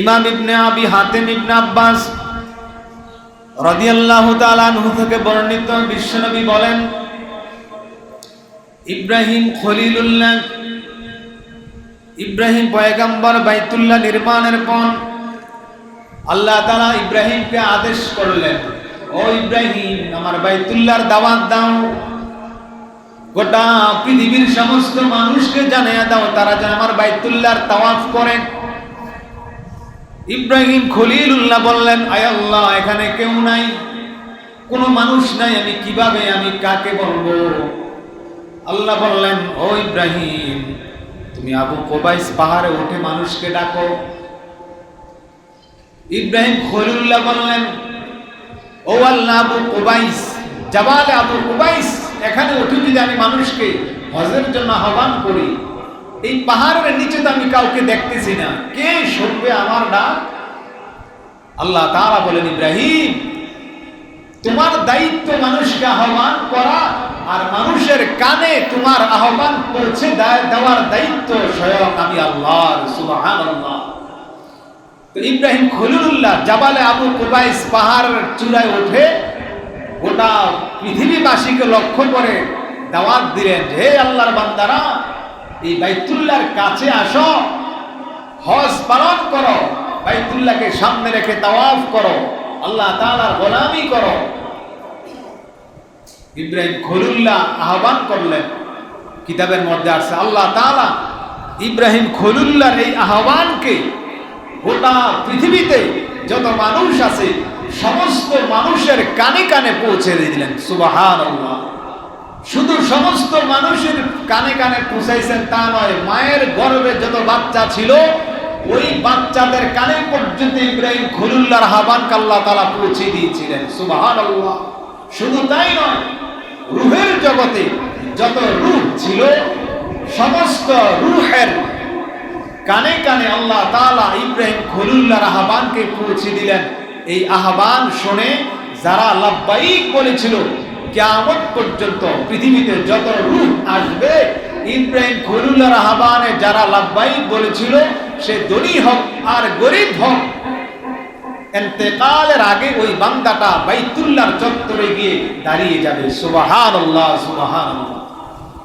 ইমাম ইবনে আবি হাতেম ইবনে আব্বাস রাদিয়াল্লাহু তাআলা আনহু থেকে বর্ণিত বিশ্বনবী বলেন, ইব্রাহিম খলিলুল্লাহ, ইব্রাহিম পয়গাম্বর বাইতুল্লাহ নির্মাণের পর আল্লাহ তাআলা ইব্রাহিমকে আদেশ করলেন, ও ইব্রাহিম, আমার বাইতুল্লাহর দাওয়াত দাও। গোটা পৃথিবীর সমস্ত মানুষকে জানিয়ে দাও, তারা যেন আমার বাইতুল্লাহর তাওয়াফ করেন ইব্রাহিম খলিলুল্লাহ বললেন, আয় আল্লাহ, এখানে কেউ নাই। কোনো মানুষ নাই, আমি কীভাবে, আমি কাকে বলব? আল্লাহ বললেন, ও ইব্রাহিম, তুমি আবু কোবাইস পাহাড়ে উঠে মানুষকে ডাকো। ইব্রাহিম খলিলুল্লাহ বললেন, ও আল্লাহ, আবু কোবাইস জাবালে আবু কোবাইস এখানে উঠে যদি আমি মানুষকে হজের জন্য আহ্বান করি। এই পাহাড়ের নিচে তো আমি কাউকে দেখতেছি না। কে শুনবে আমার ডাক? আল্লাহ তারা বলেন, ইব্রাহিম, তোমার দায়িত্ব মানুষকে আহ্বান করা আর মানুষের কানে তোমার আহ্বান পৌঁছে দেওয়ার দায়িত্ব স্বয়ং আমি আল্লাহ সুবাহান আল্লাহ ইব্রাহিম খলিলুল্লাহ জাবালে আবু কুবাইস পাহাড়ের চূড়ায় উঠে গোটা পৃথিবীবাসীকে লক্ষ্য করে দাওয়াত দিলেন হে আল্লাহর বান্দারা এই বাইতুল্লাহর কাছে আসো, হজ পালন করো, বাইতুল্লাহকে সামনে রেখে তাওয়াফ করো, আল্লাহ তাআলার গোলামি করো। ইব্রাহিম খলিলুল্লাহ আহ্বান করলেন, কিতাবের মধ্যে আসছে আল্লাহ তাআলা ইব্রাহিম খলিলুল্লাহর এই আহ্বানকে গোটা পৃথিবীতে যত মানুষ আছে, সমস্ত মানুষের কানে কানে পৌঁছে দিলেন সুবাহান শুধু সমস্ত মানুষের কানে কানে পৌঁছাইছেন তা নয়, মায়ের গর্ভে যত বাচ্চা ছিল, ওই বাচ্চাদের কানে পর্যন্ত ইব্রাহিম খলিল্লার হাবান কাল্লা তালা পৌঁছে দিয়েছিলেন। সুবাহান শুধু তাই নয়, রুহের জগতে যত রূহ ছিল, সমস্ত রুহের কানে কানে আল্লাহ তালা ইব্রাহিম খলিল্লার আহ্বানকে পৌঁছে দিলেন। এই আহ্বান শুনে যারা লাভবাহিক বলেছিল কেমন পর্যন্ত পৃথিবীতে যত রূপ আসবে, ইব্রাহিম খলিল্লার আহ্বানে যারা লাভবাই বলেছিল, সে ধনী হোক আর গরিব হোক। এতেকালের আগে ওই বান্দাটা বাইতুল্লার চত্বরে গিয়ে দাঁড়িয়ে যাবে। সুবাহান আল্লাহ সুবাহান আল্লাহ